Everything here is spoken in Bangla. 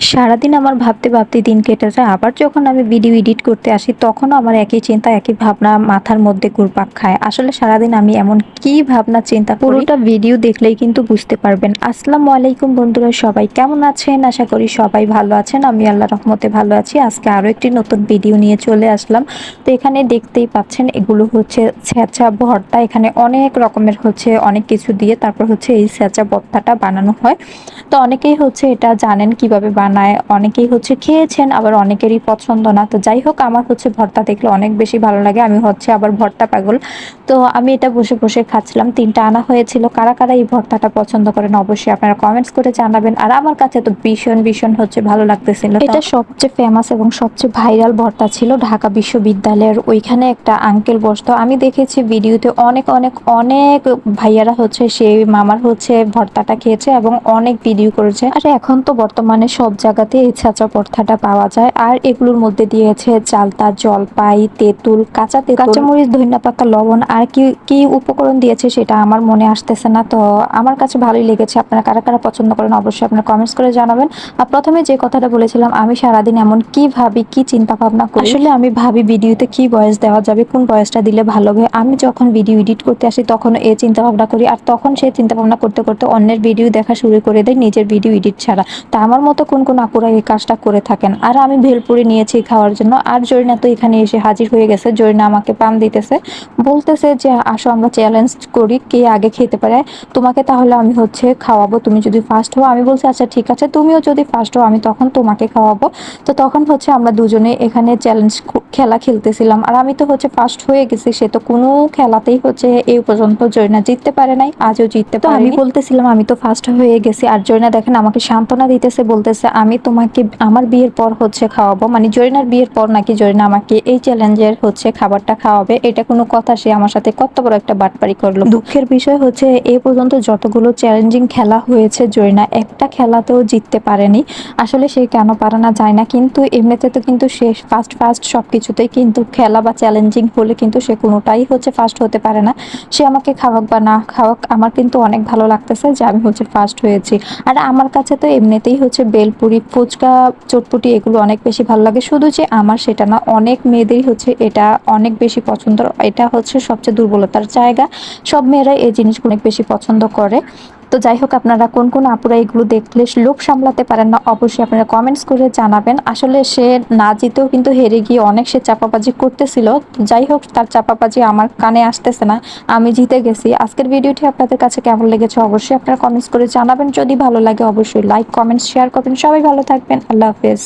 সারাদিন আমার ভাবতে ভাবতে দিন কেটে যায়। আবার যখন আমি ভিডিও এডিট করতে আসি, তখনও আমার একই চিন্তা, একই ভাবনা মাথার মধ্যে ঘুরপাক খায়। আসলে সারাদিন আমি এমন কি ভাবনা, চিন্তা পুরোটা ভিডিও দেখলেই কিন্তু বুঝতে পারবেন। আসসালামু আলাইকুম বন্ধুরা, সবাই কেমন আছেন? আশা করি সবাই ভালো আছেন। আমি আল্লাহ রহমতে ভালো আছি। আজকে আরও একটি নতুন ভিডিও নিয়ে চলে আসলাম। তো এখানে দেখতেই পাচ্ছেন, এগুলো হচ্ছে স্যাঁচা ভর্তা। এখানে অনেক রকমের হচ্ছে, অনেক কিছু দিয়ে তারপর হচ্ছে এই স্যাঁচা ভর্তাটা বানানো হয়। তো অনেকেই হচ্ছে এটা জানেন কীভাবে বানায়, অনেকেই হচ্ছে খেয়েছেন, আবার অনেকেরই পছন্দ না। তো যাই হোক, আমার হচ্ছে ভর্তা দেখলে অনেক বেশি ভালো লাগে, আমি হচ্ছে আবার ভর্তা পাগল। তো আমি এটা বসে বসে খাচ্ছিলাম, তিনটা আনা হয়েছিল। কারা কারা এই ভর্তাটা পছন্দ করেন অবশ্যই আপনারা কমেন্টস করে জানাবেন। আর আমার কাছে তো ভীষণ ভীষণ হচ্ছে ভালো লাগতেছিল। এটা সবচেয়ে ফেমাস এবং সবচেয়ে ভাইরাল ভর্তা ছিল ঢাকা বিশ্ববিদ্যালয়ের ওইখানে একটা আঙ্কেল বসতো। আমি দেখেছি ভিডিওতে অনেক অনেক অনেক ভাইয়ারা হচ্ছে সেই মামার হচ্ছে ভর্তাটা খেয়েছে এবং অনেক ভিডিও করেছে। আর এখন তো বর্তমানে সব জায়গাতে এই ছাঁচা ভর্তাটা পাওয়া যায়। আর এগুলোর মধ্যে দিয়েছে চালতা, জলপাই, তেঁতুল, কাঁচা তেঁতুল, কাঁচামরিচ, ধনিয়া পাতা, লবণ। আর কি কি উপকরণ দিয়েছে সেটা আমার মনে আসতেছে না। তো আমার কাছে ভালোই লেগেছে। আপনারা কারা কারা পছন্দ করেন অবশ্যই আপনারা কমেন্টস করে জানাবেন। আর প্রথমে যে কথাটা বলেছিলাম, আমি সারাদিন এমন কি ভাবি, কি চিন্তা ভাবনা করি? আসলে আমি ভাবি ভিডিওতে কি ভয়েস দেওয়া যাবে, কোন ভয়েসটা দিলে ভালো হবে। আমি যখন ভিডিও এডিট করতে আসি, তখন এই চিন্তা ভাবনা করি। আর তখন সেই চিন্তা ভাবনা করতে করতে অন্যের ভিডিও দেখা শুরু করে দেয়, নিজের ভিডিও এডিট ছাড়া। তা আমার মতো কোন কোন আপুরা এই কাজটা করে থাকেন। আর আমি ভেলপুরি নিয়েছি খাওয়ার জন্য। আর জরিনা তো এখানে এসে হাজির হয়ে গেছে। জরিনা আমাকে পাম দিতেছে। বলতেছে যে আসো আমরা চ্যালেঞ্জ করি কে আগে খেতে পারে। তোমাকে তাহলে আমি হচ্ছে খাওয়াবো। তুমি যদি ফার্স্ট হও। আমি বলছি আচ্ছা ঠিক আছে। তুমিও যদি ফার্স্ট হও আমি তখন তোমাকে খাওয়াবো। তো তখন হচ্ছে আমরা দুজনে এখানে চ্যালেঞ্জ খেলা খেলতেছিলাম। আর আমি তো হচ্ছে ফার্স্ট হয়ে গেছি। সে তো কোনো খেলাতেই হচ্ছে এই পর্যন্ত জয়না জিততে পারে নাই। আজও জিততে পারে আমি বলতেছিলাম আমি তো ফার্স্ট হয়ে গেছি। আর জয়না দেখেন আমাকে সান্ত্বনা দিতেছে বলতেছে আমি তোমাকে আমার বিয়ের পর হচ্ছে খাওয়াবো। মানে জরিনার বিয়ের পর নাকি জরিনা আমাকে এই চ্যালেঞ্জের হচ্ছে খাবারটা খাওয়াবে? এটা কোনো কথা, সে আমার সাথে কত বড় একটা বাটপারি করল। দুঃখের বিষয় হচ্ছে, এ পর্যন্ত যতগুলো চ্যালেঞ্জিং খেলা হয়েছে জরিনা, একটা খেলাতেও জিততে পারেনি। আসলে সে কেন পারে না যায় না, কিন্তু এমনিতে তো কিন্তু সে ফার্স্ট ফার্স্ট সব কিছুতেই কিন্তু খেলা বা চ্যালেঞ্জিং হলে কিন্তু সে কোনোটাই হচ্ছে ফার্স্ট হতে পারে না। সে আমাকে খাওয়াক বা না খাওয়াক, আমার কিন্তু অনেক ভালো লাগতেছে যে আমি হচ্ছে ফার্স্ট হয়েছি। আর আমার কাছে তো এমনিতেই হচ্ছে বেলপুরি ফুচকা, চটপটি এগুলো অনেক বেশি ভালো লাগে। শুধু যে আমার সেটা না, অনেক মেয়েদেরই হচ্ছে এটা অনেক বেশি পছন্দ এটা হচ্ছে সবচেয়ে দুর্বলতার জায়গা। সব মেয়েরাই এই জিনিসগুলো অনেক বেশি পছন্দ করে। তো যাই হোক, আপনারা কোন কোন আপুরা এগুলো দেখলে লোভ সামলাতে পারেন না, অবশ্যই আপনারা কমেন্টস করে জানাবেন। আসলে সে না জিতেও কিন্তু হেরে গিয়ে অনেক সে চাপাবাজি করতেছিল। যাই হোক, তার চাপাবাজি আমার কানে আসতেছে না, আমি জিতে গেছি। আজকের ভিডিওটি আপনাদের কাছে কেমন লেগেছে অবশ্যই আপনারা কমেন্টস করে জানাবেন। যদি ভালো লাগে, অবশ্যই লাইক কমেন্টস শেয়ার করবেন। সবাই ভালো থাকবেন। আল্লাহ হাফেজ।